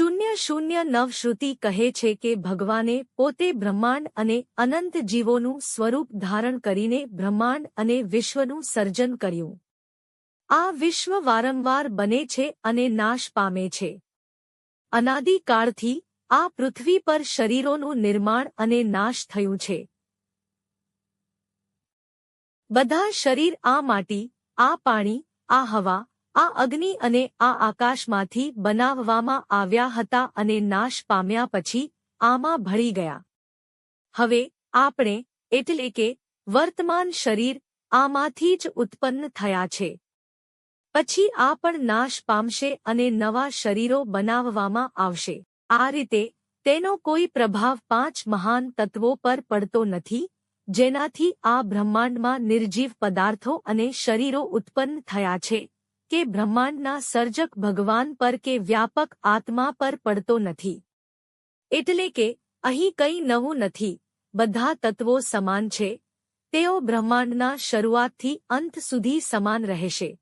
શૂન્ય શૂન્ય નવશ્રુતિ કહે છે કે ભગવાને પોતે બ્રહ્માંડ અને અનંત જીવોનું સ્વરૂપ ધારણ કરીને બ્રહ્માંડ અને વિશ્વનું સર્જન કર્યું. આ વિશ્વ વારંવાર બને છે અને નાશ પામે છે. અનાદિકાળથી આ પૃથ્વી પર શરીરોનું નિર્માણ અને નાશ થયું છે. બધા શરીર આ માટી, આ પાણી, આ હવા આ અગ્નિ અને આ આકાશમાંથી બનાવવામાં આવ્યા હતા અને નાશ પામ્યા પછી આમાં ભળી ગયા. હવે આપણે એટલે કે વર્તમાન શરીર આમાંથી જ ઉત્પન્ન થયા છે. પછી આ પણ નાશ પામશે અને નવા શરીરો બનાવવામાં આવશે. આ રીતે તેનો કોઈ પ્રભાવ પાંચ મહાન તત્વો પર પડતો નથી, જેનાથી આ બ્રહ્માંડમાં નિર્જીવ પદાર્થો અને શરીરો ઉત્પન્ન થયા છે. કે બ્રહ્માંડના સર્જક ભગવાન પર કે વ્યાપક આત્મા પર પડતો નથી. એટલે કે, અહીં કંઈ નવું નથી. બધા તત્વો સમાન છે. તેઓ બ્રહ્માંડના શરૂઆતથી અંત સુધી સમાન રહેશે.